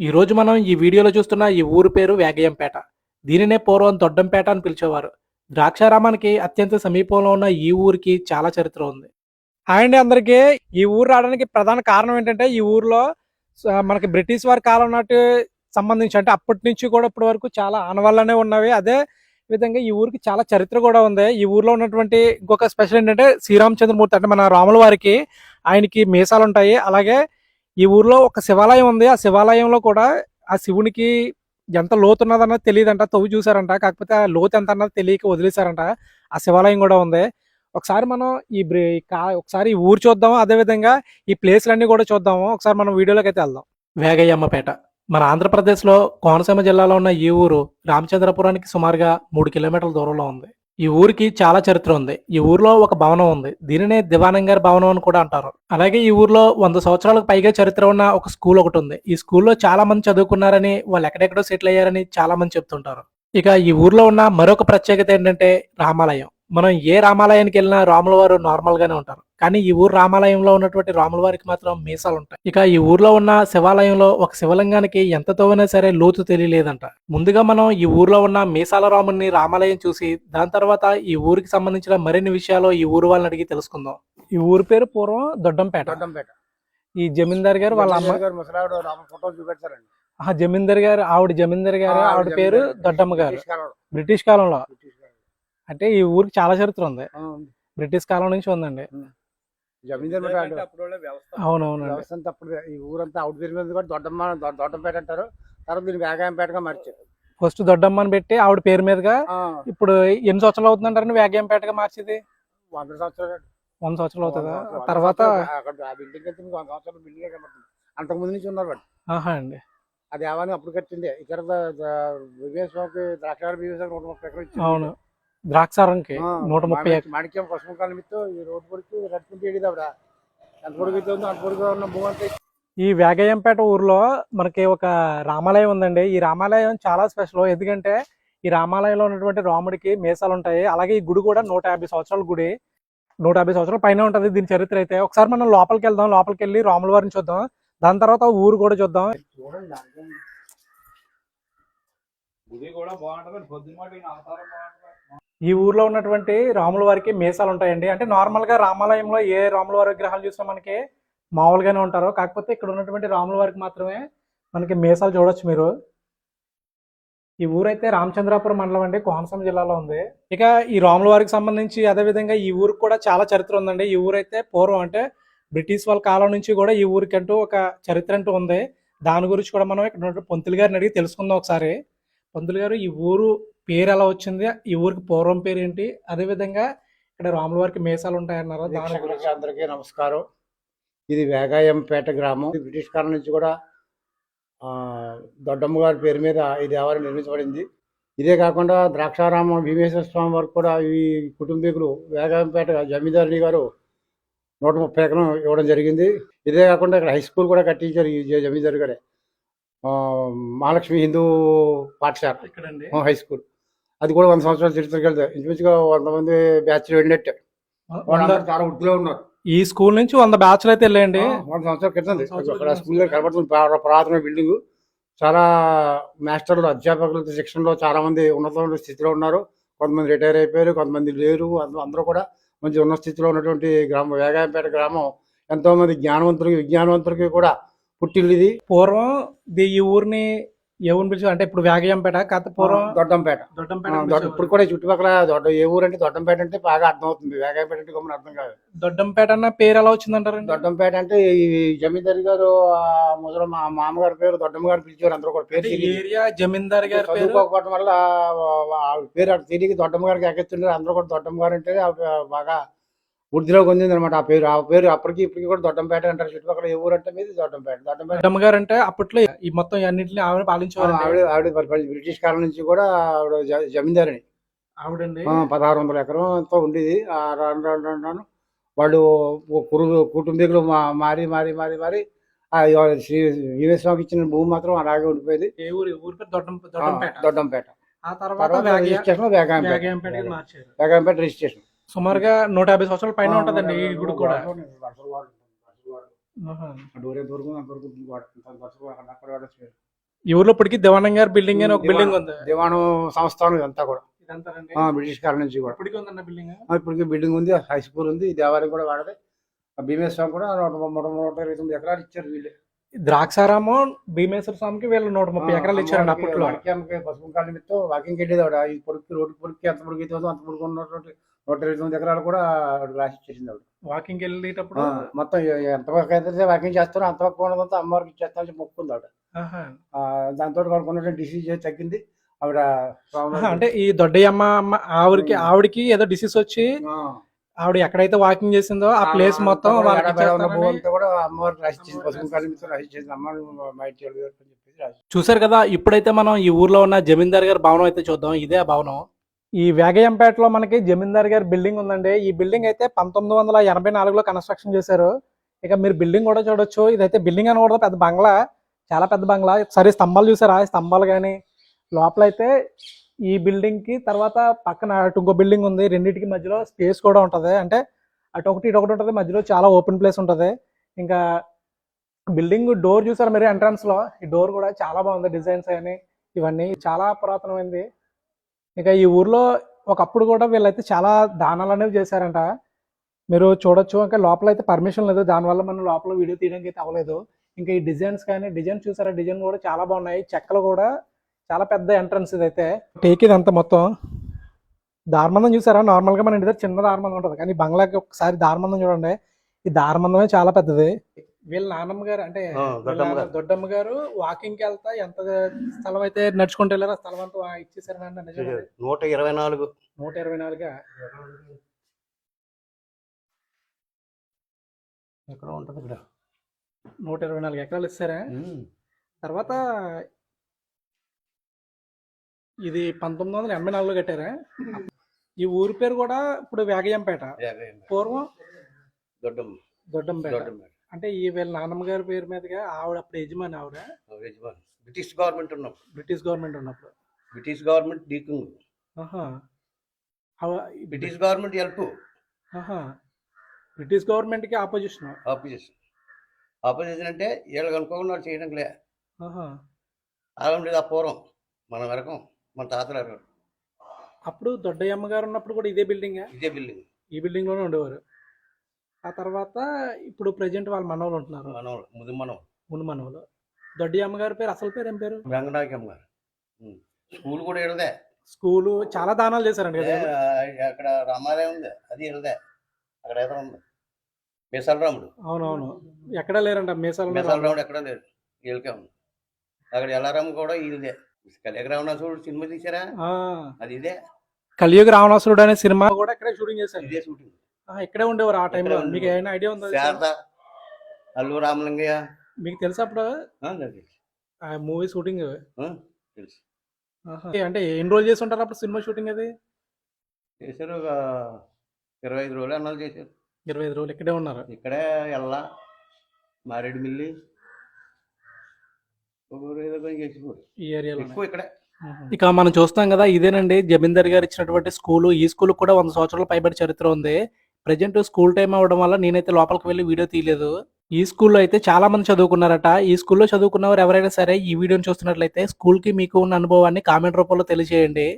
ఈ రోజు మనం ఈ వీడియోలో చూస్తున్న ఈ ఊరు పేరు వేగయంపేట దీనినే పూర్వం దొడ్డంపేట అని పిలిచేవారు. ద్రాక్షారామానికి అత్యంత సమీపంలో ఉన్న ఈ ఊరికి చాలా చరిత్ర ఉంది. హాయ్ అండి అందరికీ. ఈ ఊరు రావడానికి ప్రధాన కారణం ఏంటంటే ఈ ఊర్లో మనకి బ్రిటిష్ వారి కాలం నాటి సంబంధించి అంటే అప్పటి నుంచి కూడా ఇప్పటి వరకు చాలా ఆనవాళ్ళనే ఉన్నవి. అదే విధంగా ఈ ఊరికి చాలా చరిత్ర కూడా ఉంది. ఈ ఊర్లో ఉన్నటువంటి ఇంకొక స్పెషల్ ఏంటంటే శ్రీరామచంద్రమూర్తి అంటే మన రాముల వారికి ఆయనకి మీసాలు ఉంటాయి అలాగే ఈ ఊర్లో ఒక శివాలయం ఉంది. ఆ శివాలయంలో కూడా ఆ శివునికి ఎంత లోతు ఉన్నదన్నది తెలియదంట. తవ్వి చూసారంట కాకపోతే ఆ లోతు ఎంత అన్నది తెలియక వదిలేశారంట. ఆ శివాలయం కూడా ఉంది. ఒకసారి మనం ఈ కా- ఒకసారి ఈ ఊరు చూద్దాము. అదే విధంగా ఈ ప్లేస్లన్నీ కూడా చూద్దాము. ఒకసారి మనం వీడియోలోకి అయితే వెళ్దాం. వేగయ్యమ్మపేట. మన ఆంధ్రప్రదేశ్లో కోనసీమ జిల్లాలో ఉన్న ఈ ఊరు రామచంద్రపురానికి సుమారుగా మూడు కిలోమీటర్ల దూరంలో ఉంది. ఈ ఊరికి చాలా చరిత్ర ఉంది. ఈ ఊర్లో ఒక భవనం ఉంది. దీనినే దివానంగారి భవనం అని కూడా అంటారు. అలాగే ఈ ఊర్లో వంద సంవత్సరాలకు పైగా చరిత్ర ఉన్న ఒక స్కూల్ ఒకటి ఉంది. ఈ స్కూల్లో చాలా మంది చదువుకున్నారని వాళ్ళు ఎక్కడెక్కడో సెటిల్ అయ్యారని చాలా మంది చెప్తుంటారు. ఇక ఈ ఊర్లో ఉన్న మరొక ప్రత్యేకత ఏంటంటే రామాలయం. మనం ఏ రామాలయానికి వెళ్ళినా రాముల వారు నార్మల్ గానే ఉంటారు. కానీ ఈ ఊరు రామాలయంలో ఉన్నటువంటి రాముల వారికి మాత్రం మీసాలు ఉంటాయి ఇక ఈ ఊర్లో ఉన్న శివాలయంలో ఒక శివలింగానికి ఎంత తవ్వినా సరే లోతు తెలియలేదంట. ముందుగా మనం ఈ ఊర్లో ఉన్న మీసాల రాముని రామాలయం చూసి దాని తర్వాత ఈ ఊరికి సంబంధించిన మరిన్ని విషయాలు ఈ ఊరు వాళ్ళని అడిగి తెలుసుకుందాం. ఈ ఊరి పేరు పూర్వం దొడ్డంపేట. దొడ్డంపేట. ఈ జమీందార్ గారు వాళ్ళ అమ్మ గారు ముసలావిడ రామ ఫోటోలు చూపెడతారండి. ఆహా, జమీందార్ గారు ఆవిడ జమీందార్ గారు ఆ, ఆవిడ పేరు. దొడ్డమ్మ గారు. బ్రిటిష్ కాలంలో. అంటే ఈ ఊరికి చాలా చరిత్ర ఆ, ఉంది. బ్రిటిష్ కాలం నుంచి ఉందండి. జమీందారు. అవునవునండి. వ్యవస్థ అంతా అప్పుడు ఈ ఊరంతా అవుట్ పేరు మీద కూడా దొడ్డమ్మ దొడ్డంపేట అంటారు. తర్వాత దీన్ని వేగాయంపేటగా మార్చారు. ఫస్ట్ దొడ్డమ్మని పెట్టి ఆవిడ పేరు మీదుగా ఆ, ఇప్పుడు ఎన్ని సంవత్సరాలు అవుతుందంటారండి వేగంపేటగా మార్చేది? వంద సంవత్సరాలు. వంద సంవత్సరాలు అవుతుందా? తర్వాత ఆ బిల్డింగ్ అయితే మీకు వంద సంవత్సరాల బిల్డింగ్ కనబడుతుంది అంతకు ముందు నుంచి ఉన్నారు వాడు ఆహా అండి. అది ఏమని అప్పుడు కట్టింది ఇక్కడ వివేశ్వకి ద్రాక్షార వివేశ్వకి నూట ముప్పై ఎకరాలు ఇచ్చింది. అవును. ద్రాక్షారంకి నూట ముప్పై ఈ ఉందో ఉన్న భూమి వేగయంపేట ఊర్లో మనకి ఒక రామాలయం ఉందండి. ఈ రామాలయం చాలా స్పెషల్. ఎందుకంటే ఈ రామాలయంలో ఉన్నటువంటి రాముడికి మీసాలు ఉంటాయి. అలాగే ఈ గుడి కూడా నూట యాభై సంవత్సరాల గుడి. నూట యాభై సంవత్సరాల పైన ఉంటది దీని చరిత్ర అయితే. ఒకసారి మనం లోపలికి వెళ్దాం. లోపలికి వెళ్ళి రాముల వారిని చూద్దాం. దాని తర్వాత ఊరు కూడా చూద్దాం. గుడి కూడా బాగుంటది. పొద్దున మాట ఈయన అవతారం బాగుంటది. ఈ ఊర్లో ఉన్నటువంటి రాముల వారికి మీసాలు ఉంటాయండి. అంటే నార్మల్గా రామాలయంలో ఏ రాముల వారి విగ్రహాలు చూసినా మనకి మామూలుగానే ఉంటారు. కాకపోతే ఇక్కడ ఉన్నటువంటి రాముల వారికి మాత్రమే మనకి మీసాలు చూడొచ్చు మీరు. ఈ ఊరైతే రామచంద్రాపురం మండలం అండి. కోనసీమ జిల్లాలో ఉంది. ఇక ఈ రాముల వారికి సంబంధించి అదే విధంగా ఈ ఊరికి కూడా చాలా చరిత్ర ఉందండి. ఈ ఊరైతే పూర్వం అంటే బ్రిటిష్ వాళ్ళ కాలం నుంచి కూడా ఈ ఊరికి అంటూ ఒక చరిత్ర అంటూ ఉంది. దాని గురించి కూడా మనం ఇక్కడ ఉన్నటువంటి పొంతులు గారిని అడిగి తెలుసుకుందాం ఒకసారి. పంతులు గారు ఈ ఊరు పేరు ఎలా వచ్చింది? ఈ ఊరికి పూర్వం పేరు ఏంటి అదే విధంగా ఇక్కడ రాముల వారికి మీసాలు ఉంటాయన్నారు? దాని గురించి. అందరికీ నమస్కారం. ఇది వేగాయంపేట గ్రామం. ఇది బ్రిటిష్ కాలం నుంచి కూడా ఆ, దొడ్డమ్మ గారి పేరు మీద ఈ దేవాలయం నిర్మించబడింది. ఇదే కాకుండా ద్రాక్షారామం భీమేశ్వర స్వామి వరకు కూడా ఈ కుటుంబీకులు వేగాయంపేట జమీందారుని గారు నూట ముప్పై ఎకరం ఇవ్వడం జరిగింది. ఇదే కాకుండా ఇక్కడ హై స్కూల్ కూడా కట్టించారు ఈ జమీందారు గారే. మహాలక్ష్మి హిందూ పాఠశాల. High school. అది కూడా వంద సంవత్సరాల చరిత్రకి వెళ్తాయి ఇంచుమించుగా వంద మంది బ్యాచ్ వెళ్ళినట్టే. చాలా వృద్ధిలో ఉన్నారు. ఈ స్కూల్ నుంచి వంద బ్యాచ్లు అయితే వెళ్ళండి వంద సంవత్సరాల క్రితం అక్కడ. స్కూల్ దగ్గర కనబడుతుంది. పురా- పురాతన బిల్డింగ్. చాలా మాస్టర్లు అధ్యాపకులు శిక్షణలో చాలా మంది ఉన్నత స్థితిలో ఉన్నారు. కొంతమంది రిటైర్ అయిపోయారు కొంతమంది లేరు. అంద- అందరూ కూడా మంచి ఉన్నత స్థితిలో ఉన్నటువంటి గ్రామం వేగాయంపేట గ్రామం. ఎంతో మంది జ్ఞానవంతులకి విజ్ఞానవంతులకి కూడా పుట్టిల్లు ఇది. పూర్వం ఈ ఊరిని ఏ ఊరిని పిలిచి అంటే ఇప్పుడు కాకపోతే పూర్వం దొడ్డంపేట. దొడ్డంపేట. ఇప్పుడు కూడా చుట్టుపక్కల దొడ్డ ఏ ఊరు అంటే దొడ్డంపేట అంటే బాగా అర్థం అవుతుంది వేగాయపేట అంటే గమని అర్థం కాదు. దొడ్డంపేట అన్న పేరు ఎలా వచ్చిందంటారండి? దొడ్డంపేట అంటే ఈ జమీందారి గారు ముసలి మా మామగారి పేరు దొడ్డమ్మ గారు పిలిచేవారు అందరూ కూడా. పేరు. ఏరియా జమీందార్ గారి పేరు? చదువుకోకపోవడం వల్ల పేరు అటు తిరిగి దొడ్డమ్మ గారికి ఎక్కిస్తుండే అందరూ కూడా దొడ్డమ్మ గారు అంటే బాగా వృద్ధిలో పొందింది అనమాట ఆ పేరు. ఆ పేరు అప్పటికి ఇప్పటికి కూడా దొడ్డంపేట అంటారు. చుట్టుపక్కల ఏ ఊరు అంటే మీద దొడ్డంపేట. దొడ్డంపేట దొడ్డమ్మ గారు అంటే అప్పట్లో ఈ మొత్తం అన్నింటిని ఆవిడ పాలించేవారు ఆవిడ ఆవిడ బ్రిటిష్ కాలం నుంచి కూడా ఆవిడ జమీందారిని. ఆవిడండి. పదహారు వందల ఎకరంతో ఉండేది. ఆ రాను వాళ్ళు కురు కుటుంబీకులు మారి మారి మారి మారి శ్రీ వీరేస్వామికి ఇచ్చిన భూమి మాత్రం అలాగే ఉండిపోయేది. ఏ ఊరు? ఊరి దొడ్డంపేట. దొడ్డంపేట. ఆ తర్వాత రిజిస్ట్రేషన్ వేగాయంపేట రిజిస్ట్రేషన్. సుమారుగా నూట యాభై సంవత్సరాల పైన ఉంటదండి ఈ గుడి కూడా. ఈ ఊర్లో ఇప్పటికి దివానం గారి బిల్డింగ్ అని ఒక బిల్డింగ్ ఉంది. దివాణం సంస్థానం ఇదంతా కూడా బ్రిటిష్ కాలం నుంచి కూడా. ఇప్పటికి బిల్డింగ్? ఆ, ఇప్పటికి బిల్డింగ్ ఉంది హై స్కూల్ ఉంది దేవాలయం కూడా వాడది. భీమేశ్వరం కూడా నూట నూట నూట ఇరవై తొమ్మిది ఎకరాలు ఇచ్చారు వీళ్ళు. ద్రాక్షారామం భీమేశ్వర స్వామికి వీళ్ళు నూట ముప్పై ఎకరాలు ఇచ్చారండి అప్పట్లో. పసుపు నిమిత్తం వాకింగ్ వెళ్ళేది ఆవిడ. ఈ పొడుక్కి రోడ్డు పొడుక్కి ఎంత పొడుగు అయితే అంత పొడుగు ఉన్నటువంటి నూట ఇరవై తొమ్మిది ఎకరాలు కూడా ఆవిడ రాసి ఇచ్చేసింది ఆవిడ. వాకింగ్ వెళ్ళేటప్పుడు మొత్తం ఎంత అయితే వాకింగ్ చేస్తారో అంత వరకు ఉన్నదంతా అమ్మవారికి ఇచ్చేస్తామని మొక్కుంది ఆవిడ. దాంతో ఉన్నటువంటి డిసీజ్ తగ్గింది. ఆవిడ అంటే ఈ దొడ్డయ్యమ్మ అమ్మ ఆవిడకి ఆవిడకి ఏదో డిసీజ్ వచ్చి ఆవిడ ఎక్కడైతే వాకింగ్ చేసిందో ఆ ప్లేస్ మొత్తం కూడా అమ్మవారికి రాసి ఇచ్చేసింది. పసుపు రాసి ఇచ్చేసింది. అమ్మ చెప్పేసి చూసారు కదా ఇప్పుడైతే మనం ఈ ఊర్లో ఉన్న జమీందార్ గారి భవనం అయితే చూద్దాం. ఇదే ఆ భవనం. ఈ వేగయంపేటలో మనకి జమీందార్ గారి బిల్డింగ్ ఉందండి. ఈ బిల్డింగ్ అయితే పంతొమ్మిది వందల ఎనభై నాలుగులో కన్స్ట్రక్షన్ చేశారు. ఇక మీరు బిల్డింగ్ కూడా చూడొచ్చు. ఇదైతే బిల్డింగ్ అని కూడా పెద్ద బంగ్లా. చాలా పెద్ద బంగ్లా. సరే స్తంభాలు చూసారా? స్తంభాలు కానీ లోపల అయితే ఈ బిల్డింగ్కి తర్వాత పక్కన అటు ఇంకో బిల్డింగ్ ఉంది. రెండింటికి మధ్యలో స్పేస్ కూడా ఉంటది. అంటే అటు ఒకటి ఇటు ఒకటి ఉంటుంది. మధ్యలో చాలా ఓపెన్ ప్లేస్ ఉంటుంది. ఇంకా బిల్డింగ్ డోర్ చూసారా మీరు ఎంట్రన్స్లో? ఈ డోర్ కూడా చాలా బాగుంది. డిజైన్స్ అని ఇవన్నీ చాలా పురాతనమైంది. ఇక ఈ ఊర్లో ఒకప్పుడు కూడా వీళ్ళైతే చాలా దానాలు అనేవి చేశారంట. మీరు చూడొచ్చు ఇంకా లోపల అయితే పర్మిషన్ లేదు. దానివల్ల మనం లోపల వీడియో తీయడానికి అయితే అవ్వలేదు. ఇంకా ఈ డిజైన్స్ కానీ డిజైన్ చూసారా? డిజైన్ కూడా చాలా బాగున్నాయి. చెక్కలు కూడా చాలా పెద్ద ఎంట్రన్స్ ఇదైతే. టేక్ ఇది అంత మొత్తం. దారుమందం చూసారా? నార్మల్గా మన ఇంటి దగ్గర చిన్న దారుమందం ఉంటుంది. కానీ బంగ్లాకి ఒకసారి దారుమందం చూడండి. ఈ దారుమందమే చాలా పెద్దది. వీళ్ళ నాన్నమ్మ గారు అంటే దొడ్డమ్మ గారు. వాకింగ్కి వెళ్తా ఎంత స్థలం అయితే నడుచుకుంటూ వెళ్ళారో ఆ స్థలం అంతా ఇచ్చేసారండి నిజమే నూట ఇరవై నాలుగు. నూట ఇరవై నాలుగా? ఎక్కడ ఉంటుంది ఇక్కడ. నూట ఇరవై నాలుగు ఎకరాలు ఇస్తారా తర్వాత ఇది పంతొమ్మిది వందల ఎనభై నాలుగులో కట్టారా? ఈ ఊరి పేరు కూడా ఇప్పుడు వేగయంపేట పూర్వం దొడ్డమ్మ. దొడ్డంపేట అంటే ఈ వీళ్ళ నాన్నమ్మ గారి పేరు మీదుగా ఆవిడ అప్పుడు యజమాని ఆవిడ. యజమాని. బ్రిటిష్ గవర్నమెంట్ ఉన్నప్పుడు. బ్రిటిష్ గవర్నమెంట్ ఉన్నప్పుడు. British government డీకింగ్. British government help. British గవర్నమెంట్కి ఆపోజిషన్. ఆపోజిషన్. ఆపోజిషన్ అంటే వీళ్ళకి అనుకోకుండా వాళ్ళు చేయడం లే. అలా ఉండేది ఆ పూర్వం మన వరకు మన తాతల అప్పుడు దొడ్డయ్యమ్మ గారు ఉన్నప్పుడు కూడా ఇదే బిల్డింగ్? ఇదే బిల్డింగ్. ఈ బిల్డింగ్లోనే ఉండేవారు. ఆ తర్వాత ఇప్పుడు ప్రజెంట్ వాళ్ళ మనవలు ఉంటున్నారు. మనం ముది మనం మును మనవలు. దొడ్డయ్యమ్మ గారి పేరు అసలు పేరు ఏం పేరు? వెంకటాకమ్మ గారు ఉం. స్కూల్ కూడా ఇడదే స్కూలు చాలా దానాలు చేశారండి కదా. అక్కడ రామాలయం ఉంది. అది ఇడదే అక్కడ ఏదో ఉంది. మిసాల రాముడు. అవునవును. ఎక్కడా లేరంట? మీసాలు మిసాల రాముడు ఎక్కడ లేడు. వీళ్ళకే ఉంది. అక్కడ ఎల్లారాము కూడా ఇదే కలియగ్రామణ చూడు సినిమా తీసారా అది ఇదే. కలియుగ రావణాసురుడు అనే సినిమా కూడా ఇక్కడే షూటింగ్ చేశారు. ఇదే షూటింగ్ ఇక్కడే ఉండేవారు ఆ టైంలో మీకు ఏమైనా ఐడియా ఉందా శారద అల్లు రామలింగయ్య. మీకు తెలుసా అప్పుడు? ఆ, మూవీ షూటింగ్ తెలుసు. అంటే ఎన్ని రోజులు చేసి ఉంటారు అప్పుడు సినిమా షూటింగ్ అది? చేశారు ఒక ఇరవై ఐదు రోజులు అన్నాలు చేశారు. ఇరవై ఐదు రోజులు ఇక్కడే ఉన్నారు. ఇక్కడే ఎల్ల మారేడుమిల్లి ఈ ఏరియాలో ఎక్కువ ఇక్కడే. ఇక మనం చూస్తాం కదా ఇదేనండి. జమీందార్ గారు ఇచ్చినటువంటి స్కూలు ఈ స్కూల్ కూడా వంద సంవత్సరాల పైబడి చరిత్ర ఉంది. ప్రజెంట్ స్కూల్ టైం అవ్వడం వల్ల నేనైతే లోపలికి వెళ్ళి వీడియో తీయలేదు. ఈ స్కూల్లో అయితే చాలా మంది చదువుకున్నారట. ఈ స్కూల్లో చదువుకున్నవారు ఎవరైనా సరే ఈ వీడియోని చూస్తున్నట్లయితే స్కూల్కి మీకు ఉన్న అనుభవాన్ని కామెంట్ రూపంలో తెలియజేయండి.